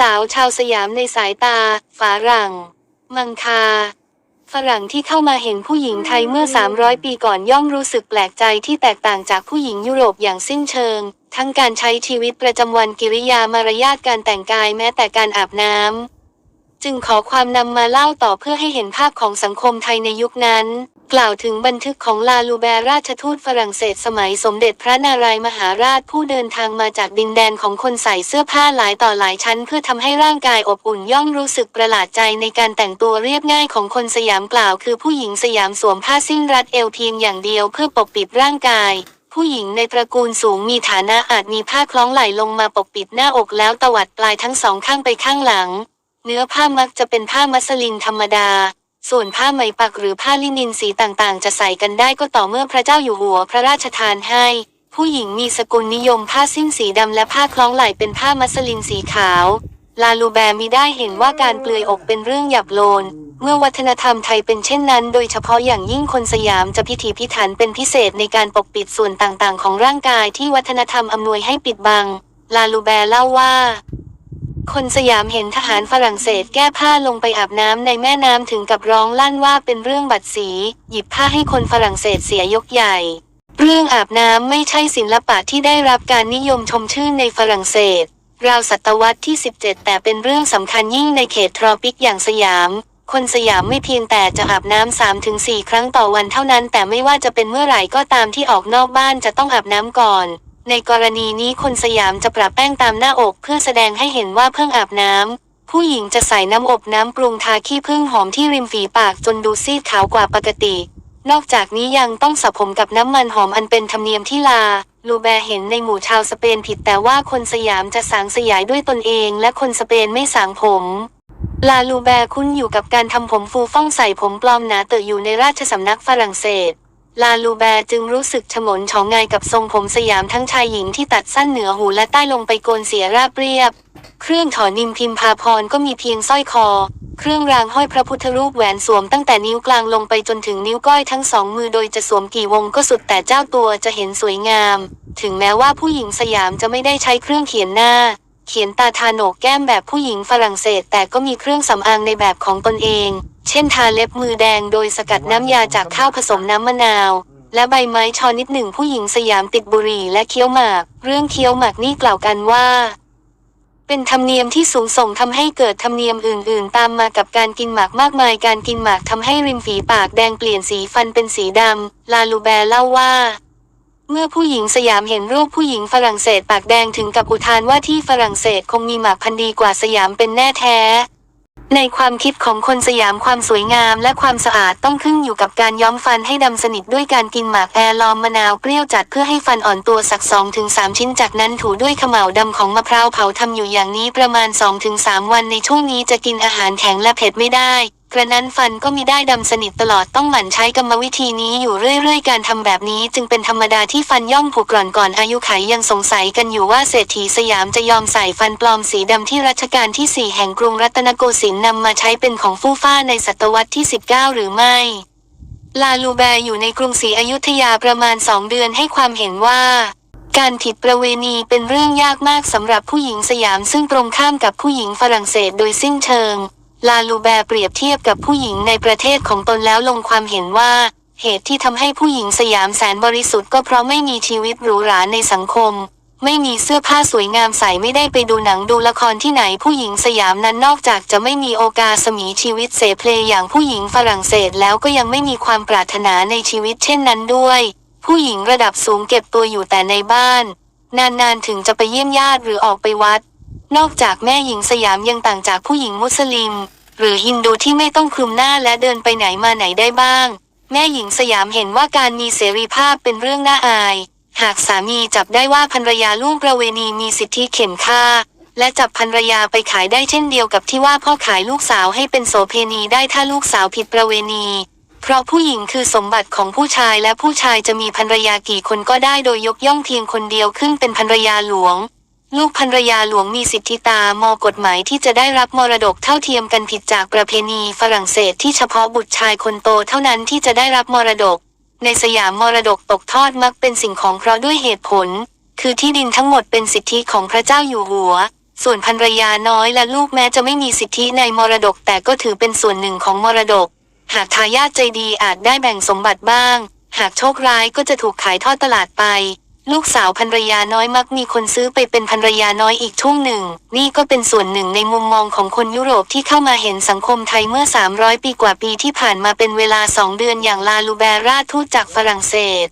สาวชาวสยามในสายตา ฝารั่ง มังคา ฝรั่งที่เข้ามาเห็นผู้หญิงไทยเมื่อ 300 ปีก่อนย่อมรู้สึกแปลกใจที่แตกต่างจากผู้หญิงยุโรปอย่างสิ้นเชิง ทั้งการใช้ชีวิตประจำวันกิริยามารยาทการแต่งกายแม้แต่การอาบน้ำจึงขอความนำมาเล่าต่อเพื่อให้เห็นภาพของสังคมไทยในยุคนั้น กล่าวถึงบันทึกของลาลูแบร์ราชทูตฝรั่งเศสสมัยสมเด็จพระนารายมหาราชผู้เดินทางมาจากดินแดนของคนใส่เสื้อผ้าหลายต่อหลายชั้น เพื่อทำให้ร่างกายอบอุ่นย่อมรู้สึกประหลาดใจในการแต่งตัวเรียบง่ายของคนสยามกล่าวคือผู้หญิงสยามสวมผ้าสิ้นรัดเอวเพียงอย่างเดียวเพื่อปกปิดร่างกายผู้หญิงในตระกูลสูงมีฐานะอาจมีผ้าคล้องไหล่ลงมาปกปิดหน้าอกแล้วตวัดปลายทั้งสองข้างไปข้างหลัง เนื้อผ้ามักจะเป็นผ้ามัสลินธรรมดา ส่วนผ้าไหมปักหรือผ้าลินินสีต่างๆ จะใส่กันได้ก็ต่อเมื่อพระเจ้าอยู่หัวพระราชทานให้ ผู้หญิงมีสกุลนิยมผ้าสิ้นสีดำและผ้าคล้องไหล่เป็นผ้ามัสลินสีขาว ลาลูแบร์มิได้เห็นว่าการเปลือยอกเป็นเรื่องหยาบโลน เมื่อวัฒนธรรมไทยเป็นเช่นนั้น โดยเฉพาะอย่างยิ่งคนสยามจะพิถีพิถันเป็นพิเศษในการปกปิดส่วนต่างๆ ของร่างกายที่วัฒนธรรมอำนวยให้ปิดบัง ลาลูแบร์เล่าว่า คนสยามเห็นทหารฝรั่งเศสแก้ผ้าลงไปอาบน้ำในแม่น้ำถึงกับร้องลั่นว่าเป็นเรื่องบัดสี หยิบผ้าให้คนฝรั่งเศสเสียยกใหญ่ เรื่องอาบน้ำไม่ใช่ศิลปะที่ได้รับการนิยมชมชื่นในฝรั่งเศส ราวศตวรรษที่ 17 แต่เป็นเรื่องสำคัญยิ่งในเขตทรอปิกอย่างสยาม คนสยามไม่เพียงแต่จะอาบน้ำ3-4ถึง4ครั้งต่อวันเท่านั้น แต่ไม่ว่าจะเป็นเมื่อไหร่ก็ตามที่ออกนอกบ้านจะต้องอาบน้ำก่อน ในกรณีนี้คนสยามจะประแป้งตามหน้าอกเพื่อแสดงให้เห็นว่าเพิ่งอาบน้ำ ผู้หญิงจะใส่น้ำอบน้ำปรุงทาขี้ผึ้งหอมที่ริมฝีปากจนดูซีดขาวกว่าปกติ นอกจากนี้ยังต้องสระผมกับน้ำมันหอมอันเป็นธรรมเนียมที่ลา ลูแบร์เห็นในหมู่ชาวสเปนผิดแต่ว่าคนสยามจะสางสยายด้วยตนเอง และคนสเปนไม่สางผมลาลูแบร์คุ้นอยู่กับการทำผมฟูฟ่องใส่ผมปลอมหนาเตอะอยู่ในราชสำนักฝรั่งเศส ลาลูแบร์จึงรู้สึกฉงนชองงายกับทรงผมสยามทั้งชายหญิงที่ตัดสั้นเหนือหูและใต้ลงไปโกนเสียราบเรียบ เครื่องถอนิมพิมพาพรก็มีเพียงสร้อยคอ เครื่องรางห้อยพระพุทธรูปแหวนสวมตั้งแต่นิ้วกลางลงไปจนถึงนิ้วก้อยทั้งสองมือโดยจะสวมกี่วงก็สุดแต่เจ้าตัวจะเห็นสวยงาม ถึงแม้ว่าผู้หญิงสยามจะไม่ได้ใช้เครื่องเขียนหน้า เขียนตาทาโหนกแก้มแบบผู้หญิงฝรั่งเศส แต่ก็มีเครื่องสำอางในแบบของตนเอง เช่นทาเล็บมือแดงโดยสกัดน้ำยาจากข้าวผสมน้ำมะนาว และใบไม้ชอนิดหนึ่งผู้หญิงสยามติดบุหรี่และเคี้ยวหมาก เรื่องเคี้ยวหมากนี่กล่าวกันว่าเป็นธรรมเนียมที่สูงส่งทำให้เกิดธรรมเนียมอื่น ๆ ตามมากับการกินหมากมากมาย การกินหมากทำให้ริมฝีปากแดงเปลี่ยนสีฟันเป็นสีดำลาลูแบร์เล่าว่า เมื่อผู้หญิงสยามเห็นรูปผู้หญิงฝรั่งเศสปากแดงถึงกับอุทานว่าที่ฝรั่งเศสคงมีหมากพันดีกว่าสยามเป็นแน่แท้ ในความคิดของคนสยามความสวยงามและความสะอาดต้องขึ้นอยู่กับการย้อมฟันให้ดำสนิทด้วยการกินหมากแอร์ลอมมะนาวเปรี้ยวจัดเพื่อให้ฟันอ่อนตัวสัก2-3ชิ้นจากนั้นถูด้วยขม่าดำของมะพร้าวเผาทำอยู่อย่างนี้ประมาณ2-3วันในช่วงนี้จะกินอาหารแข็งและเผ็ดไม่ได้ กระนั้นฟันก็มีได้ดำสนิทตลอดต้องหมั่นใช้กรรมวิธีนี้อยู่เรื่อย ๆ การทำแบบนี้จึงเป็นธรรมดาที่ฟันย่อมผุกร่อนก่อนอายุไขยยังสงสัยกันอยู่ว่าเศรษฐีสยามจะยอมใส่ฟันปลอมสีดำที่รัชกาลที่ 4 แห่งกรุงรัตนโกสินทร์นำมาใช้เป็นของฟู่ฟ้าในศตวรรษที่ 19 หรือไม่ลาลูแบร์อยู่ในกรุงศรีอยุธยาประมาณสองเดือนให้ความเห็นว่า การผิดประเวณีเป็นเรื่องยากมากสำหรับผู้หญิงสยามซึ่งตรงข้ามกับผู้หญิงฝรั่งเศสโดยสิ้นเชิง ลาลูแบร์เปรียบเทียบกับผู้หญิงในประเทศของตนแล้วลงความเห็นว่า เหตุที่ทำให้ผู้หญิงสยามแสนบริสุทธิ์ก็เพราะไม่มีชีวิตหรูหราในสังคม ไม่มีเสื้อผ้าสวยงามใส่ไม่ได้ไปดูหนังดูละครที่ไหนผู้หญิงสยามนั้นนอกจากจะไม่มีโอกาสมีชีวิตเสเพลอย่างผู้หญิงฝรั่งเศสแล้วก็ยังไม่มีความปรารถนาในชีวิตเช่นนั้นด้วย ผู้หญิงระดับสูงเก็บตัวอยู่แต่ในบ้าน นานๆถึงจะไปเยี่ยมญาติหรือออกไปวัด นอกจากแม่หญิงสยามยังต่างจากผู้หญิงมุสลิม หรือฮินดูที่ไม่ต้องคลุมหน้าและเดินไปไหนมาไหนได้บ้าง แม่หญิงสยามเห็นว่าการมีเสรีภาพเป็นเรื่องน่าอาย หากสามีจับได้ว่าภรรยาล่วงประเวณีมีสิทธิเข็นค่า และจับภรรยาไปขายได้เช่นเดียวกับที่ว่าพ่อขายลูกสาวให้เป็นโสเพณีได้ถ้าลูกสาวผิดประเวณี เพราะผู้หญิงคือสมบัติของผู้ชายและผู้ชายจะมีภรรยากี่คนก็ได้โดยยกย่องเพียงคนเดียวขึ้นเป็นภรรยาหลวง ลูกภรรยาหลวงมีสิทธิตามอกฎหมายที่จะได้รับมรดกเท่าเทียมกันผิดจากประเพณีฝรั่งเศสที่เฉพาะบุตรชายคนโตเท่านั้นที่จะได้รับมรดก ในสยามมรดกตกทอดมักเป็นสิ่งของเพราะด้วยเหตุผล คือที่ดินทั้งหมดเป็นสิทธิของพระเจ้าอยู่หัว ส่วนภรรยาน้อยและลูกแม้จะไม่มีสิทธิในมรดกแต่ก็ถือเป็นส่วนหนึ่งของมรดก หากทายาทใจดีอาจได้แบ่งสมบัติบ้าง หากโชคร้ายก็จะถูกขายทอดตลาดไป ลูกสาวภรรยาน้อยมักมีคนซื้อไปเป็นภรรยาน้อยอีกช่งหนึ่ง นี่ก็เป็นส่วนหนึ่งในมุมมองของคนยุโรปที่เข้ามาเห็นสังคมไทยเมื่อ 300 ปีกว่าปีที่ผ่านมาเป็นเวลา 2 เดือนอย่างลาลูแบราทูตจากฝรั่งเศส